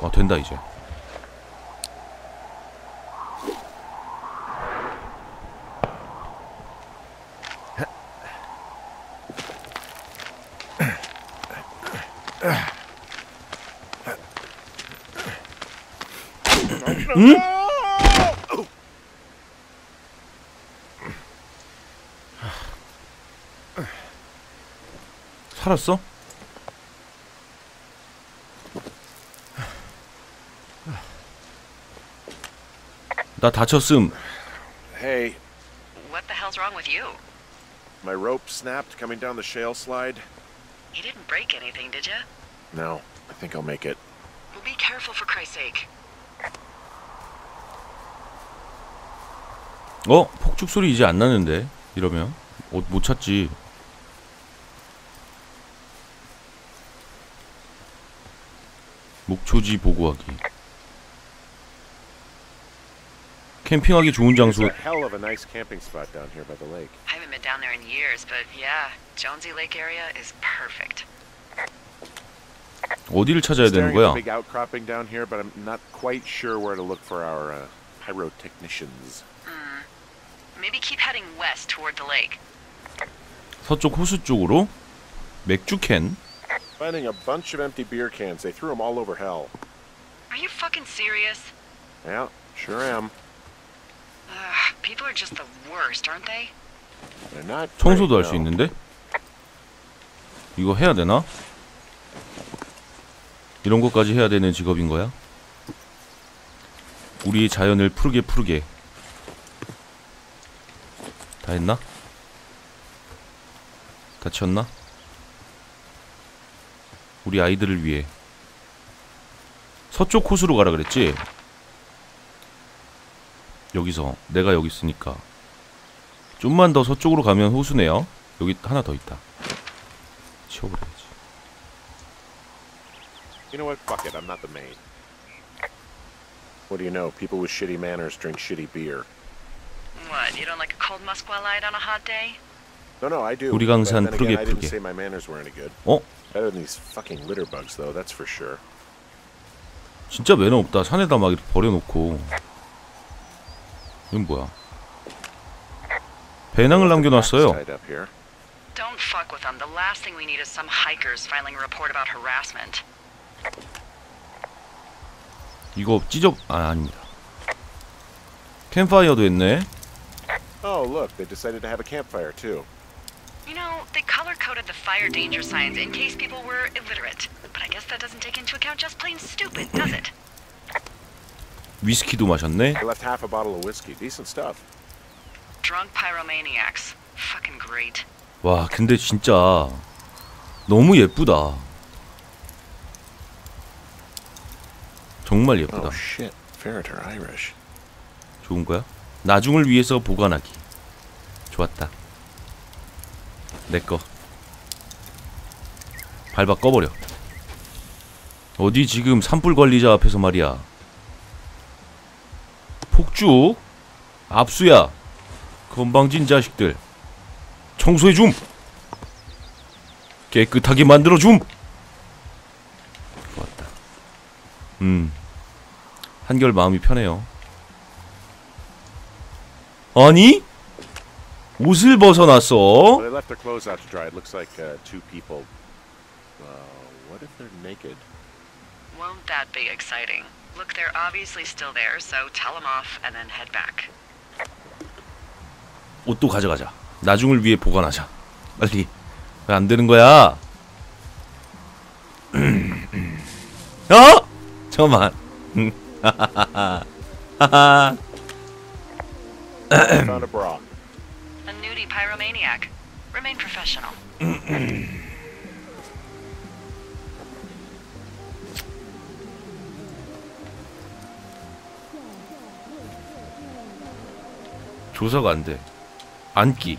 와 된다 이제 살았어? 나 다쳤음 Hey, What the hell's wrong with you? my rope snapped coming down the shale slide. You didn't break anything, did you? No, I think I'll make it. Well, be careful for Christ's sake. 어? 폭죽 소리 이제 안 나는데 이러면 어, 못 찾지 목초지 보고하기 캠핑하기 좋은 It's 장소 a hell of a nice camping spot down here by the lake. I haven't been down there in years, but yeah, Jonesy Lake area is perfect. 어디를 찾아야 되는 Staring at 거야? the big outcropping down here, but I'm not quite sure where to look for our uh, pyrotechnicians. Maybe keep heading west toward the lake. 서쪽 호수 쪽으로 맥주 캔 Finding a bunch of empty beer cans. They threw them all over hell. Are you fucking serious? Yeah, sure am. 청소도 할수 no. 있는데 이거 해야 되나? 이런 것까지 해야 되는 직업인 거야? 우리 자연을 푸르게 푸르게 다 했나? 다 쳤나? 우리 아이들을 위해 서쪽 호수로 가라 그랬지? 여기서 내가 여기 있으니까 좀만 더 서쪽으로 가면 호수네요. 여기 하나 더 있다. 치워버려야지. You know what? Fuck it. I'm not the maid. What do you know? People with shitty manners drink shitty beer. What, you don't like a cold Musqualite on a hot day? No, no, I do. 우리 강산 푸르게 again, I didn't 푸르게. say my manners were any good. 어? Better than these fucking litter bugs, though. That's for sure. 진짜 매너 없다. 산에다 막 이렇게 버려놓고. 이건 뭐야? 배낭을 남겨놨어요. Tied up here. Don't fuck with them. The last thing we need is some hikers filing a report about harassment. 이거 찢어 아 아닙니다. 캠파이어도 했네. Oh, look, they decided to have a campfire too. You know, they color coded the fire danger signs in case people were illiterate. But I guess that doesn't take into account just plain stupid, does it? 위스키도 마셨네. They left half a bottle of whiskey. Decent stuff. Drunk pyromaniacs. Fucking great. 와 근데 진짜 너무 예쁘다. 정말 예쁘다. Oh shit, Ferreter Irish. 좋은 거야? 나중을 위해서 보관하기. 좋았다. 내 거. 밟아 꺼버려. 어디 지금 산불 관리자 앞에서 말이야. 폭죽? 압수야. 건방진 자식들. 청소해 줌. 깨끗하게 만들어 줌. 좋았다. 음. 한결 마음이 편해요. 아니? 옷을 uh. Uh, naked? Won't that be exciting? Look, they're obviously still there, so tell them off and then head back. 옷도 가져가자. 나중을 위해 보관하자. 빨리. 왜 안 되는 거야? 어? 잠깐만. 하하. I found a bra. A nudie pyromaniac. Remain professional. 조사가 안 돼. 앉기.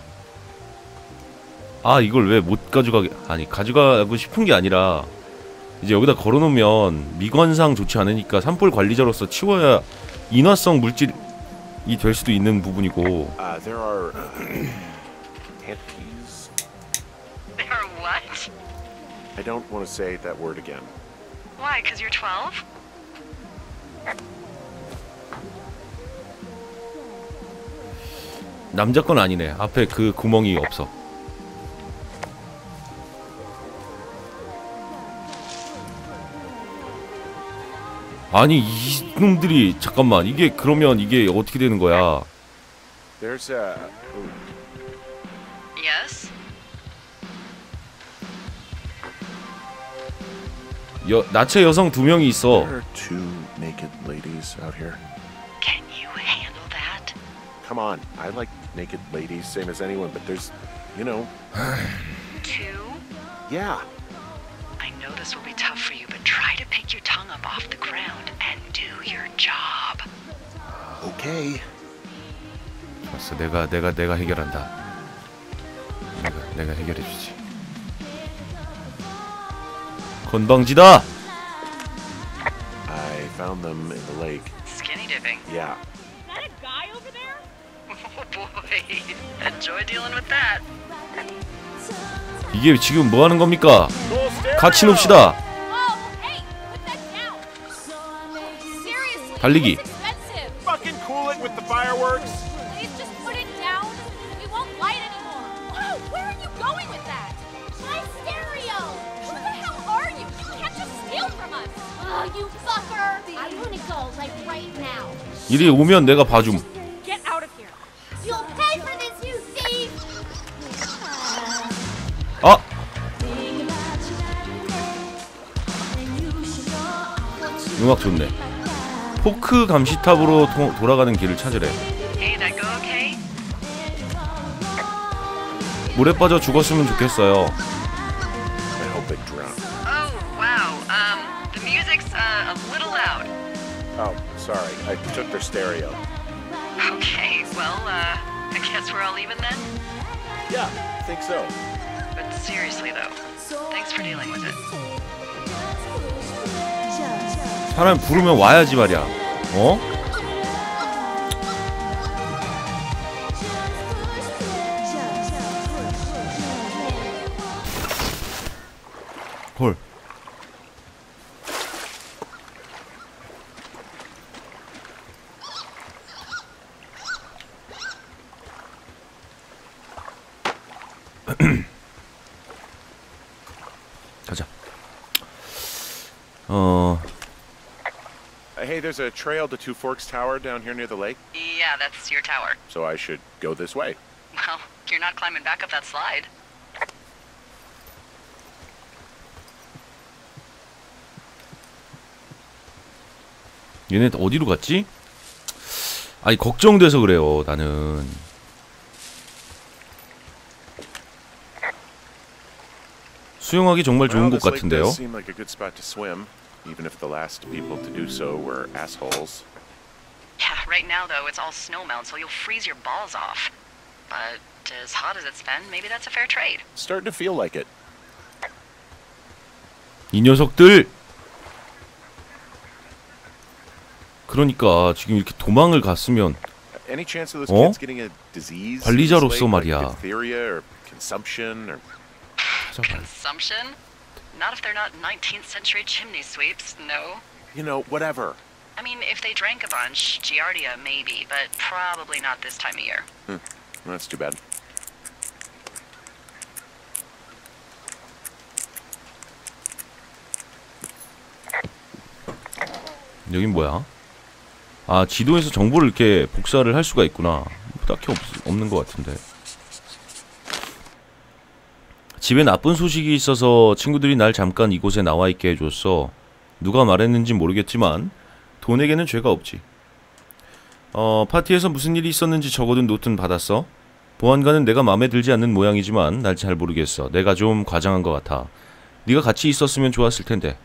아, 이걸 왜 못 가져가게. 아니, 가져가고 싶은 게 아니라, 이제 여기다 걸어놓으면 미관상 좋지 않으니까 산불 관리자로서 치워야 인화성 물질이 될 수도 있는 부분이고, what? I don't want to say that word again. Why, because you're 12? 남자 건 아니네. 앞에 그 구멍이 없어. 아니 이놈들이 잠깐만 이게 그러면 이게 어떻게 되는 거야? There's a. ooh, Yes? 여, 나체 여성 두 명이 있어. There are two naked ladies out here. Come on, I like naked ladies, same as anyone, but there's, you know, Two? yeah. I know this will be tough for you, but try to pick your tongue up off the ground and do your job. Okay. 알았어, 내가 내가 내가 해결한다. 내가 내가 해결해주지. 건방지다. I found them in the lake. Skinny dipping. Yeah. 이게 지금 뭐 하는 겁니까? 같이 놉시다. Oh, 달리기. it with the fireworks. 음악 좋네. 포크 감시탑으로 도, 돌아가는 길을 찾으래. Hey, that go okay? 물에 빠져 죽었으면 좋겠어요. I hope it drowned. Oh, wow. Um, the music's uh, a little loud. Oh, sorry. I took their stereo. Okay, well, uh, I guess we're all even then? Yeah, I think so. But seriously, though, thanks for dealing with it. 사람 부르면 와야지 말이야. 어? 헐. 가자. 어, Uh, hey, there's a trail to Two Forks Tower down here near the lake, Yeah, that's your tower. so I should go this way. Well, you're not climbing back up that slide. 얘네 어디로 갔지? 아니 걱정돼서 그래요. 나는 수영하기 정말 좋은 곳 같은데요. does seem like a good spot to swim, even if the last people to do so were assholes. Yeah, right now, though, it's all snowmelt, so you'll freeze your balls off. But as hot as it's been, maybe that's a fair trade. Starting to feel like it. 이 녀석들. 그러니까 지금 이렇게 도망을 갔으면 Any chance of those 어? kids getting a disease? in this 관리자로서 lake, like 말이야. diphtheria or consumption or 찾아봐. Consumption? Not if they're not 19th century chimney sweeps, no. you know whatever. I mean, if they drank a bunch, Giardia maybe, but probably not this time of year. That's too bad. 여긴 뭐야? 아 지도에서 정보를 이렇게 복사를 할 수가 있구나. 딱히 없, 없는 것 같은데. 집에 나쁜 소식이 있어서 친구들이 날 잠깐 이곳에 나와 있게 해줬어. 누가 말했는지 모르겠지만 돈에게는 죄가 없지. 어 파티에서 무슨 일이 있었는지 적어둔 노트는 받았어. 보안관은 내가 마음에 들지 않는 모양이지만 날 잘 모르겠어. 내가 좀 과장한 것 같아. 네가 같이 있었으면 좋았을 텐데.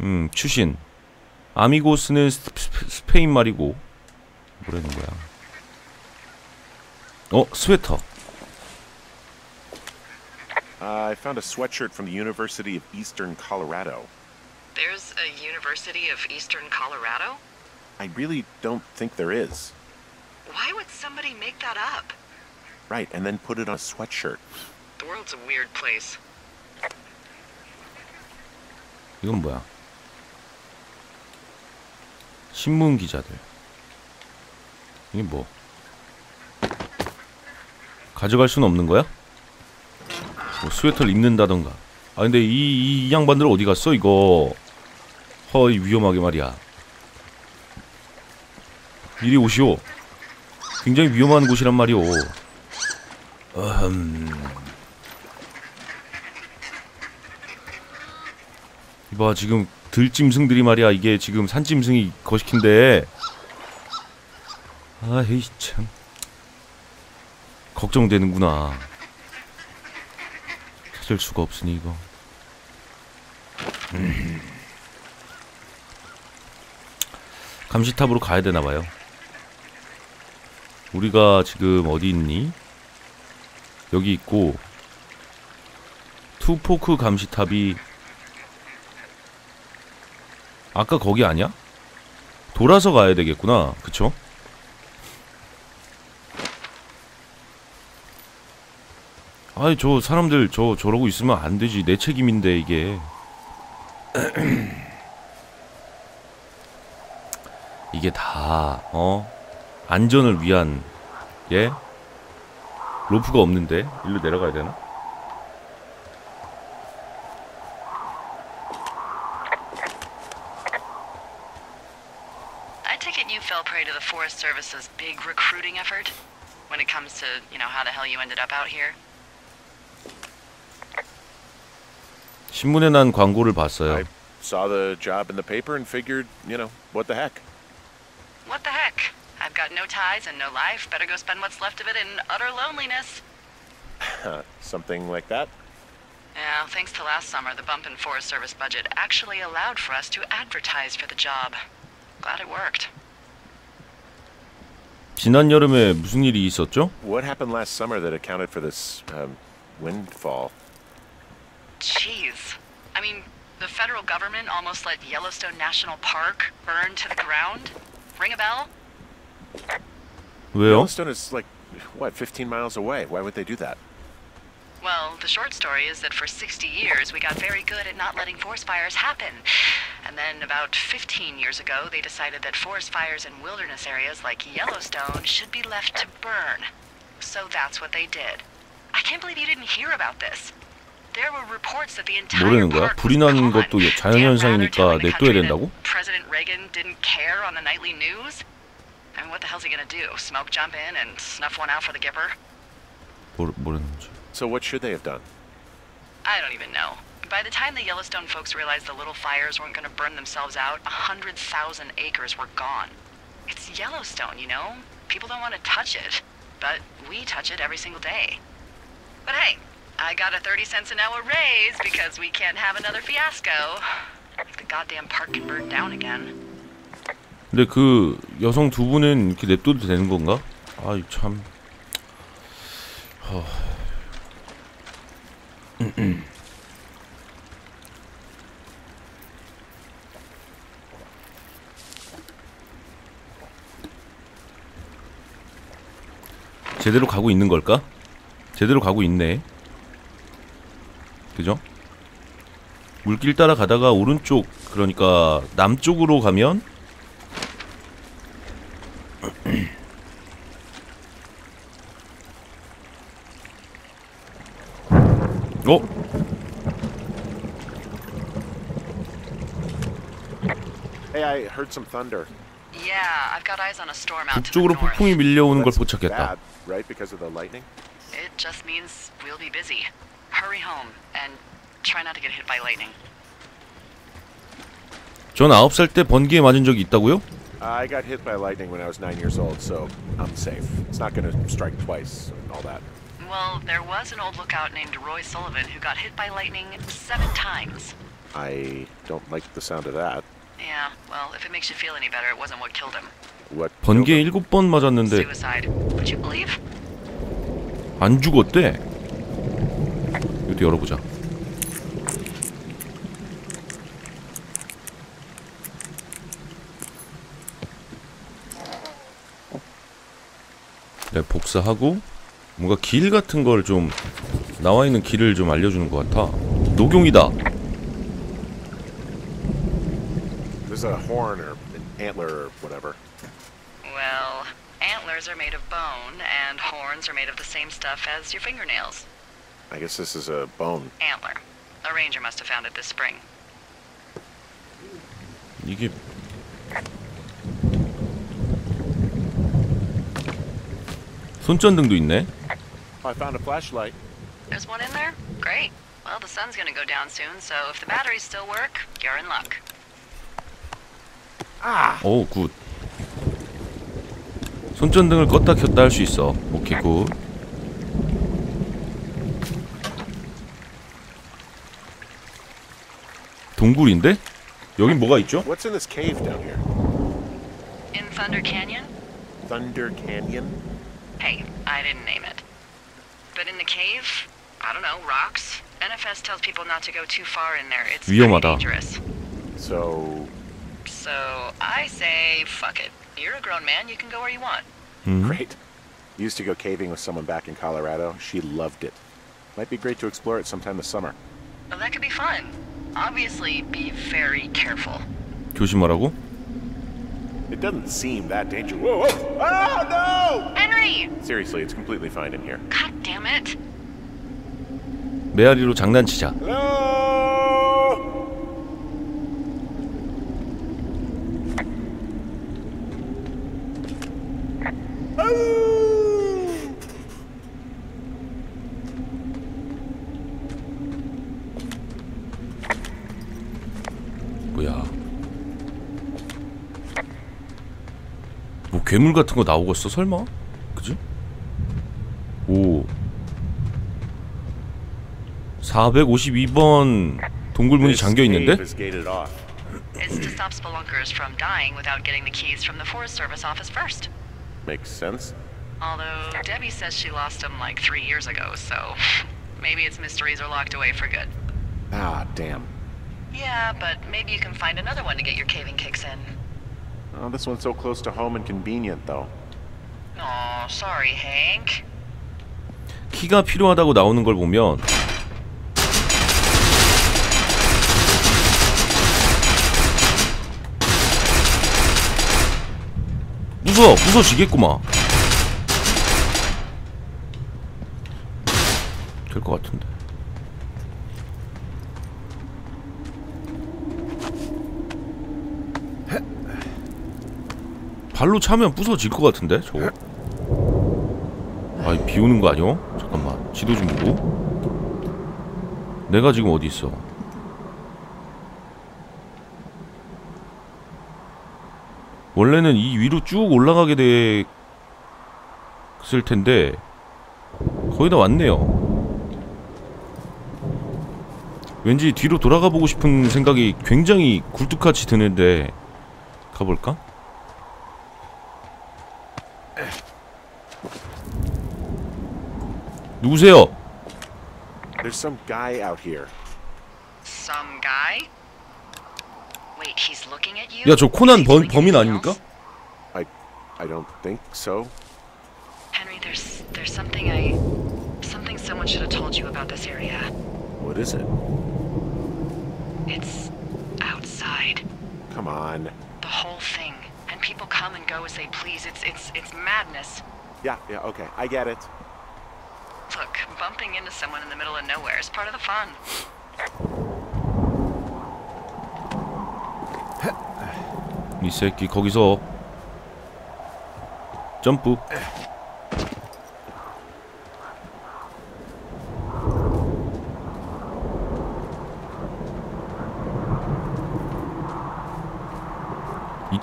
음 추신. 아미고스는 스- 스- 스페인 말이고 뭐라는 거야? 어 스웨터. Uh, I found a sweatshirt from the University of Eastern Colorado. There's a University of Eastern Colorado? I really don't think there is. Why would somebody make that up? Right, and then put it on a sweatshirt. The world's a weird place. 이건 뭐야? 신문 기자들. 이게 뭐? 가져갈 수는 없는 거야? 뭐 스웨터를 입는다던가. 아 근데 이, 이, 이 양반들 어디 갔어 이거? 허이 위험하게 말이야. 이리 오시오. 굉장히 위험한 곳이란 말이오. 음. 이봐 지금 들짐승들이 말이야 이게 지금 산짐승이 거시킨데 아이 참 걱정되는구나 찾을 수가 없으니 이거 음. 감시탑으로 가야 되나 봐요 우리가 지금 어디 있니? 여기 있고 투포크 감시탑이 아까 거기 아니야? 돌아서 가야 되겠구나. 그쵸? 아이 저 사람들 저 저러고 있으면 안 되지. 내 책임인데 이게. 이게 다 어? 안전을 위한 예? 로프가 없는데 일로 내려가야 되나? 신문에 난 광고를 봤어요. I saw the job in the paper and figured, you know, what the heck? What the heck? I've got no ties and no life. Better go spend what's left of it in utter loneliness. Something like that? Yeah, thanks to last summer, the bump in Forest Service budget actually allowed for us to advertise for the job. Glad it worked. 지난 여름에 무슨 일이 있었죠? What happened last summer that accounted for this um, windfall? Jeez. I mean, the federal government almost let Yellowstone National Park burn to the ground? Ring a bell? 왜요? Yellowstone is like, what, 15 miles away? Why would they do that? Well, the short story is that for 60 years we got very good at not letting forest fires happen. And then about 15 years ago, they decided that forest fires in wilderness areas like Yellowstone should be left to burn. So that's what they did. I can't believe you didn't hear about this. 모르는 거야? park 불이 was 난 gone. 것도 Dan 자연현상이니까 Rather telling the 냅둬야 country that 된다고? President Reagan didn't care on the nightly news? I mean, what the hell's he gonna do? Smoke jump in and snuff one out for the Gipper? 모르, 모르는지. So what should they have done? I don't even know. By the time the Yellowstone folks realized the little fires weren't going to burn themselves out, a hundred thousand acres were gone. It's Yellowstone, you know? People don't want to touch it, but we touch it every single day. But hey, I got a 30 cents an hour raise because we can't have another fiasco. The goddamn park can burn down again. 근데 그 여성 두 분은 이렇게 냅둬도 되는 건가? 아이 참. 허. 제대로 가고 있는 걸까? 제대로 가고 있네. 그죠? 물길 따라 가다가 오른쪽 그러니까 남쪽으로 가면 어? Hey, I heard some thunder. Yeah, I've got eyes on a storm out to the 북쪽으로 north. 폭풍이 밀려오는 걸 포착했다. bad, right? Because of the lightning? It just means we'll be busy. Hurry home and try not to get hit by lightning. 전 9살 때 번개에 맞은 적이 있다고요? I got hit by lightning when I was nine years old, so I'm safe. It's not going to strike twice and all that. Well, there was an old lookout named Roy Sullivan who got hit by lightning seven times. I don't like the sound of that. Yeah, well, if it makes you feel any better, it wasn't what killed him. What? 번개에 일곱 번 맞았는데 Suicide. Would you believe? 안 죽었대. 이것도 열어보자. 네, 복사하고 뭔가 길 같은 걸 좀 나와 있는 길을 좀 알려주는 것 같아. 녹용이다. This was a horn or an antler or whatever. Well, antlers are made of bone, and horns are made of the same stuff as your fingernails. I guess this is a bone. Antler. A ranger must have found it this spring. 이게 손전등도 있네. I found a flashlight. There's one in there? Great. Well, the sun's gonna go down soon, so if the batteries still work, you're in luck. 오, 굿. 손전등을 껐다 켰다 할 수 있어. 오케이, 굿. 동굴인데? 여긴 뭐가 있죠? What's in this cave down here? In Thunder Canyon? Thunder Canyon? Hey, I didn't name it. But in the cave, I don't know, rocks? NFS tells people not to go too far in there. It's pretty 위험하다. dangerous. So, So I say, fuck it. You're a grown man, you can go where you want. 음. great. Used to go caving with someone back in Colorado. She loved it. Might be great to explore it sometime this summer. Well, that could be fun. Obviously, be very careful. 조심하라고? It doesn't seem that dangerous. Whoa, whoa! Oh, Henry! no! Seriously, it's completely fine in here. God damn it. 메아리로 장난치자. Hello! 괴물 같은 거 나오겠어? 설마? 그지? 오. 452번 동굴문이 This 잠겨 있는데? cave is gated off. It's to stop spelunkers from dying without getting the keys from the Forest Service office first. Makes sense. Although Debbie says she lost them like three years ago, so maybe its mysteries are locked away for good. Ah, damn. Yeah, but maybe you can find another one to get your caving kicks in. Oh, this one's so close to home and convenient, though. Aw, sorry, Hank. 키가 필요하다고 나오는 걸 보면 부숴! 부숴지겠구만 될 것 같은데 발로 차면 부서질 것 같은데 저거 아이 비 오는 거 아니야? 잠깐만 지도 좀 보고 내가 지금 어디 있어 원래는 이 위로 쭉 올라가게 됐을 텐데 거의 다 왔네요 왠지 뒤로 돌아가 보고 싶은 생각이 굉장히 굴뚝같이 드는데 가볼까? 누구세요? There's some guy out here. Some guy? Wait, he's looking at you? 야, 저 코난 Is he 범, doing 범인 anything 아닙니까? else? I, I don't think so. Henry, there's there's something I something someone should have told you about this area. What is it? It's outside. Come on. come and go as they please. It's it's it's madness. Yeah, yeah, okay, I get it. Look, bumping into someone in the middle of nowhere is part of the fun. 이 새끼 거기서 점프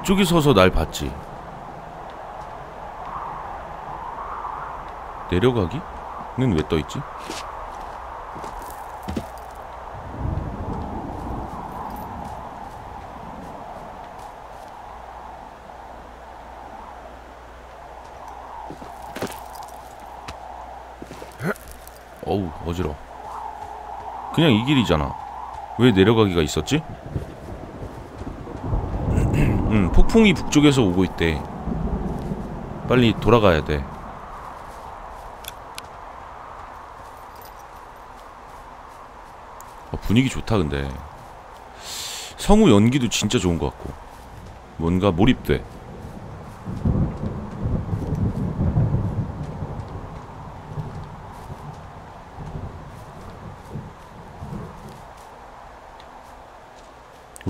이쪽에 서서 날 봤지 내려가기는 왜 떠있지? 어우 어지러 그냥 이 길이잖아 왜 내려가기가 있었지? 음 폭풍이 북쪽에서 오고 있대. 빨리 돌아가야 돼. 어, 분위기 좋다 근데. 성우 연기도 진짜 좋은 것 같고. 뭔가 몰입돼.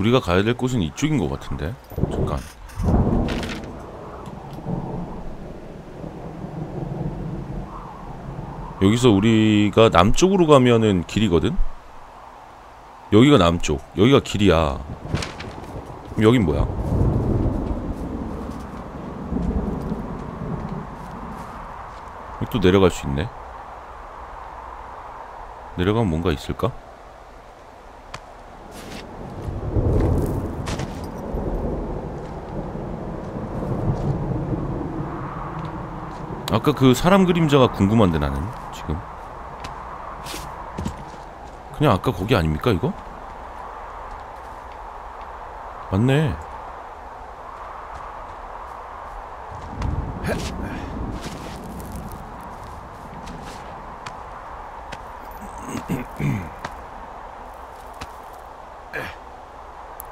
우리가 가야 될 곳은 이쪽인 것 같은데. 잠깐. 여기서 우리가 남쪽으로 가면은 길이거든? 여기가 남쪽, 여기가 길이야. 그럼 여긴 뭐야? 또 내려갈 수 있네. 내려가면 뭔가 있을까? 아까 그 사람 그림자가 궁금한데 나는 지금. 그냥 아까 거기 아닙니까 이거? 맞네.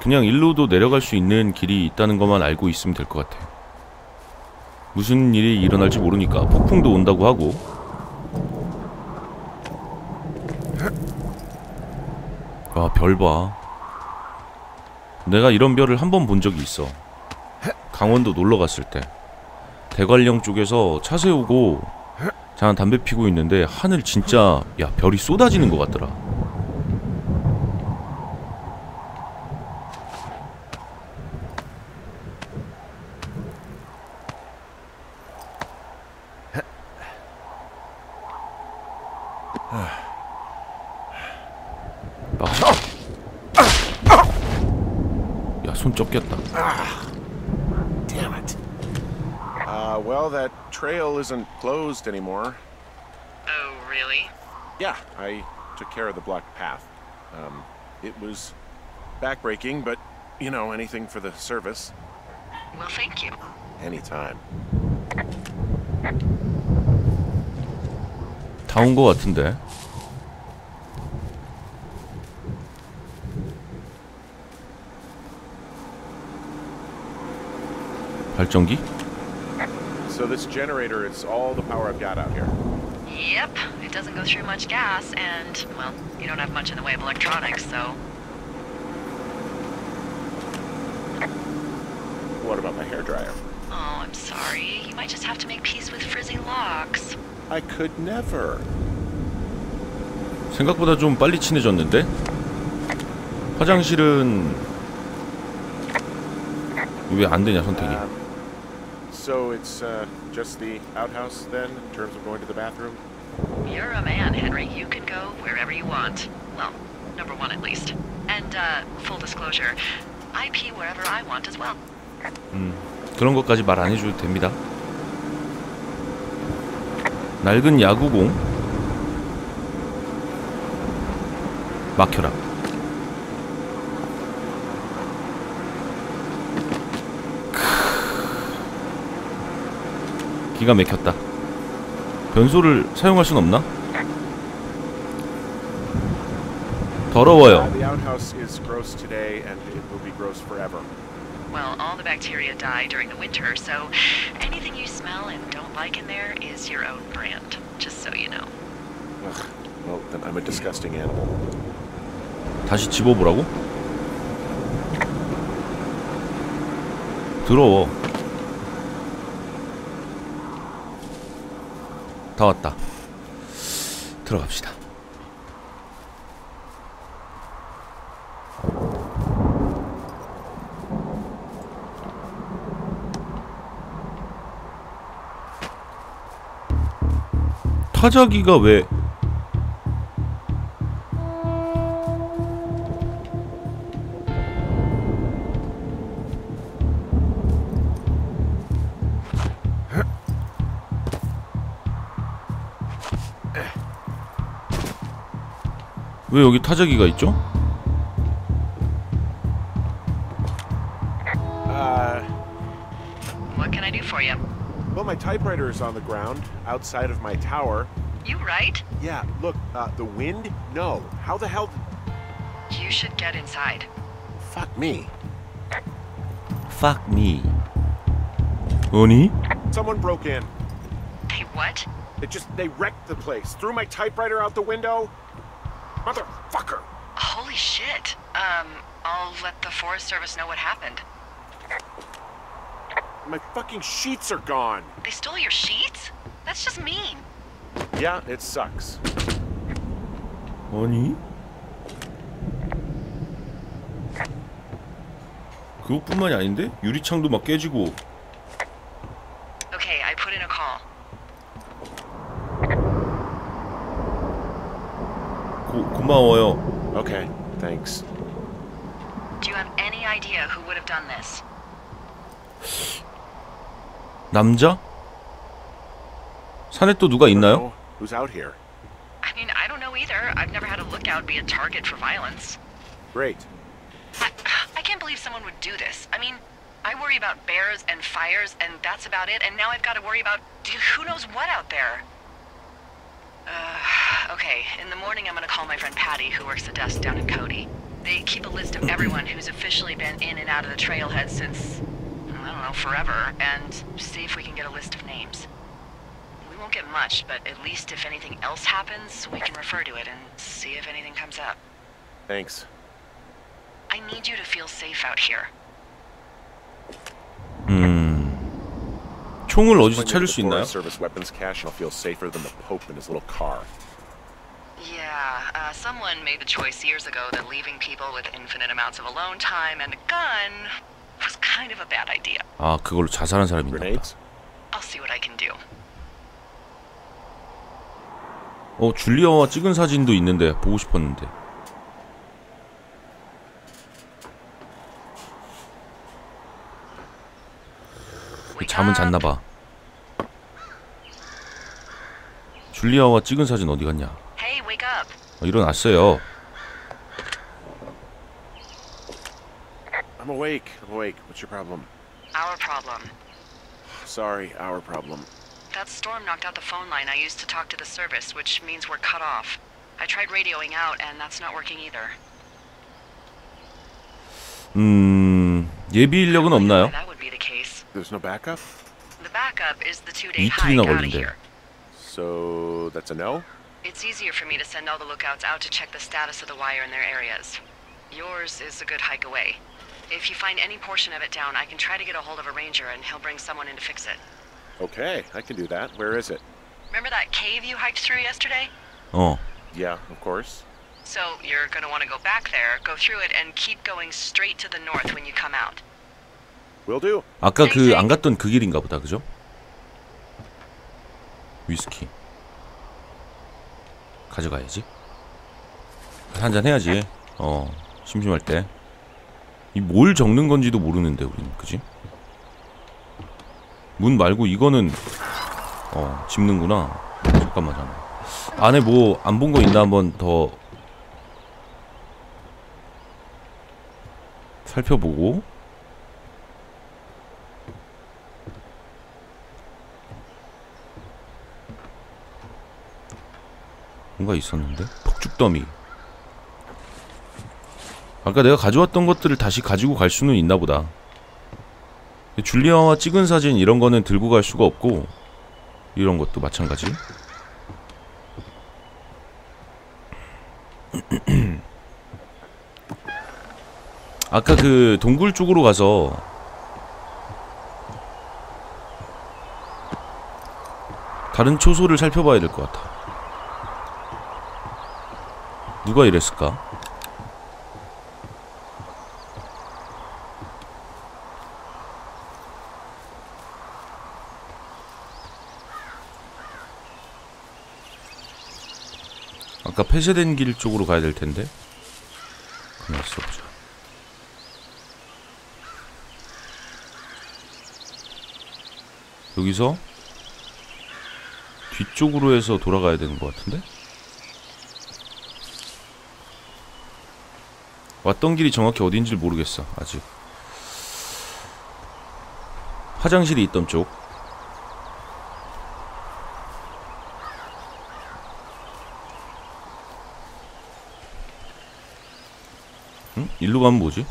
그냥 일로도 내려갈 수 있는 길이 있다는 것만 알고 있으면 될 것 같아 무슨 일이 일어날지 모르니까 폭풍도 온다고 하고. 아 별 봐. 내가 이런 별을 한 번 본 적이 있어. 강원도 놀러 갔을 때. 대관령 쪽에서 차 세우고 잠깐 담배 피고 있는데 하늘 진짜 야 별이 쏟아지는 것 같더라 isn't closed anymore. Oh, really? Yeah, I took care of the blocked path. Um, it was backbreaking, but, you know, anything for the service. Well, thank you. Anytime. 다 온 것 같은데 발전기? So this generator is all the power I've got out here. Yep, it doesn't go through much gas, and, well, you don't have much in the way of electronics, so. What about my hairdryer? Oh, I'm sorry. You might just have to make peace with frizzy locks. I could never. 생각보다 좀 빨리 친해졌는데? 화장실은 왜 안 되냐 선택이 Um, so it's uh, just the outhouse then, in terms of going to the bathroom? You're a man, Henry. You can go wherever you want. Well, number one at least. And, uh, full disclosure, I pee wherever I want as well. 그런 것까지 말 안 해줘도 됩니다 낡은 야구공 막혀라 기가 막혔다 변소를 사용할 순 없나? 더러워요 Uh. Well, all the bacteria die during the winter, so anything you smell and don't like in there is your own brand. Just so you know. Ugh. Well, then I'm a disgusting animal. 다시 집어보라고? 더러워 다 왔다. 들어갑시다. 타자기가 왜 왜 여기 타자기가 있죠? Uh, What can I do for you? well, my typewriter is on the ground outside of my tower. You right? Yeah, look, uh, the wind? No. How the hell? You should get inside. Fuck me. fuck me. 아니? Someone broke in. Hey, what? They just they wrecked the place. Threw my typewriter out the window. Motherfucker. Holy shit. Um, I'll let the Forest Service know what happened. My fucking sheets are gone. They stole your sheets? That's just mean. Yeah, it sucks. 아니? 그것뿐만이 아닌데? 유리창도 막 깨지고 고, 고마워요 Okay, thanks. Do you have any idea who would have done this? 남자? 산에 또 누가 있나요? Oh, who's out here? I mean, I don't know either. I've never had a lookout be a target for violence. Great. I, I can't believe someone would do this. I mean, I worry about bears and fires, and that's about it, and now I've got to worry about d- who knows what out there. Uh, okay, in the morning I'm gonna call my friend Patty, who works the desk down in Cody. They keep a list of everyone who's officially been in and out of the trailhead since, I don't know, forever, and see if we can get a list of names. We won't get much, but at least if anything else happens, we can refer to it and see if anything comes up. Thanks. I need you to feel safe out here. 총을 어디서 찾을 수 있나요? Yeah, uh, someone made the choice years ago that leaving people with infinite amounts of alone time and a gun was kind of a bad idea. 아 그걸로 자살한 사람이 있나 보다? I'll see what I can do. 어 줄리아와 찍은 사진도 있는데 보고 싶었는데 그 잠은 잤나봐 줄리아와 찍은 사진 어디 갔냐. 어, 일어났어요 I'm awake. I'm awake. What's your problem? Our problem. Sorry, our problem. That storm knocked out the phone line I used to talk to the service, which means we're cut off. I tried radioing out, and that's not working either. 음... 예비 인력은 없나요? There's no backup? The backup is the two-day hike out of here. So that's a no? It's easier for me to send all the lookouts out to check the status of the wire in their areas. Yours is a good hike away. If you find any portion of it down, I can try to get a hold of a ranger and he'll bring someone in to fix it. Okay, I can do that. Where is it? Remember that cave you hiked through yesterday? Oh. Yeah, of course. So you're going to want to go back there, go through it, and keep going straight to the north when you come out. 아까 그 안 갔던 그 길인가 보다 그죠? 위스키. 가져가야지. 한잔 해야지. 어 심심할 때. 이 뭘 적는 건지도 모르는데 우린. 그지? 문 말고 이거는 어 집는구나. 잠깐만 잠깐 안에 뭐 안 본 거 있나 한번 더 살펴보고 뭔가 있었는데? 폭죽더미. 아까 내가 가져왔던 것들을 다시 가지고 갈 수는 있나 보다. 줄리아와 찍은 사진 이런 거는 들고 갈 수가 없고 이런 것도 마찬가지. 아까 그 동굴 쪽으로 가서 다른 초소를 살펴봐야 될 것 같아 누가 이랬을까? 아까 폐쇄된 길 쪽으로 가야 될 텐데. 가만 있어 보자. 여기서 뒤쪽으로 해서 돌아가야 되는 것 같은데? 왔던 길이 정확히 어딘지 모르겠어 아직 화장실이 있던 쪽 응? 일로 가면 뭐지?